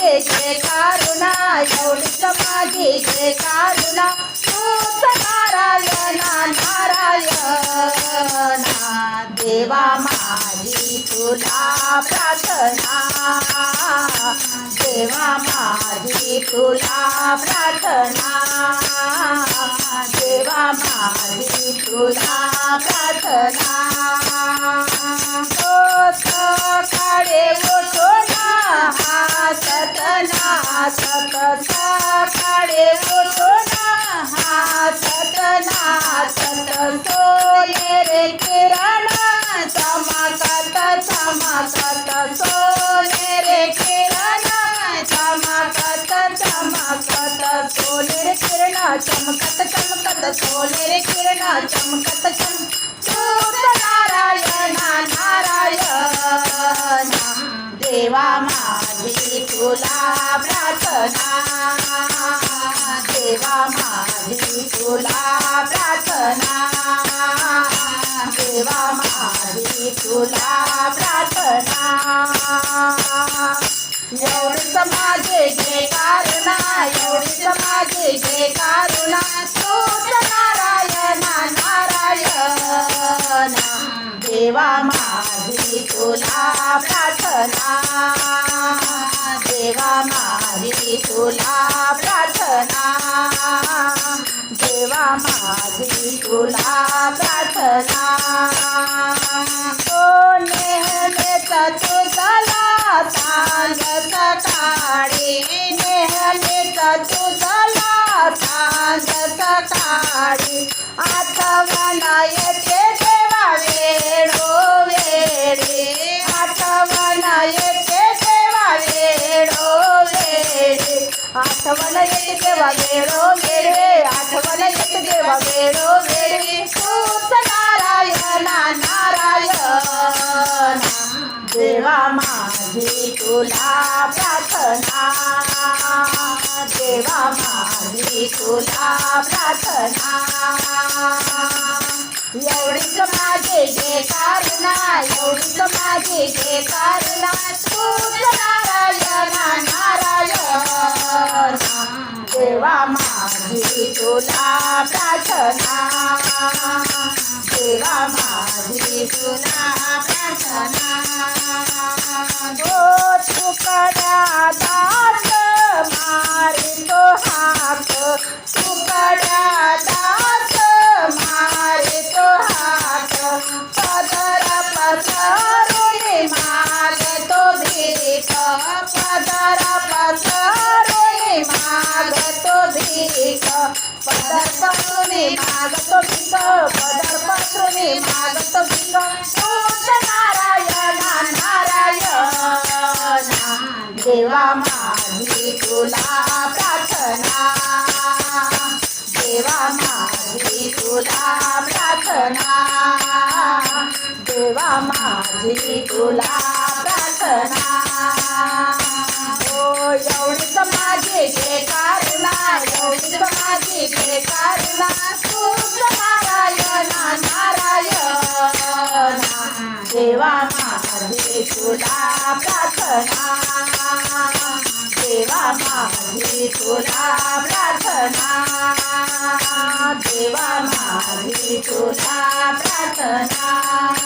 माझे जे कारुणा एवढीच माझी जे कारुणा. तूच नारायणा. नारायणा देवा माझी तुला प्रार्थना. देवा माझी तुला प्रार्थना. देवा माझी तुला प्रार्थना. तो काळे उठो चमकत किरणा रे चमकत चम तूच नारायण नारायण देवा माझी तुला प्रार्थना देवा माझी तुला प्रार्थना देवा माझी तुला प्रार्थना. एवढीच माझे जे कारणा एवढीच माझे जे कारुणा तूच प्रार्थना देवा माझी तुला प्रार्थना देवा माझी तुला प्रार्थना. ओ नेहमीच तुझला सांग सकाळी नेहमीच तुझला सांग सकाळी आठवण येते आठवण येते देवा वेळो वेळे आठवण येते देवा वेळो वेळी. तूच नारायणा नारायण. देवा माझी तुला प्रार्थना. देवा माझी तुला प्रार्थना. एवढीच माझे जे कारणा एवढीच माझे जे तुला प्रार्थना. देवा माझी तुला प्रार्थना. पदर पसरून मागतो भीक पदर पसरून मागतो भीक. तूच नारायण नारायण. देवा माझी तुला प्रार्थना. देवा माझी तुला प्रार्थना. देवा माझी तुला प्रार्थना. देवा माझी तुला प्रार्थना. देवा माझी तुला प्रार्थना. देवा माझी तुला प्रार्थना.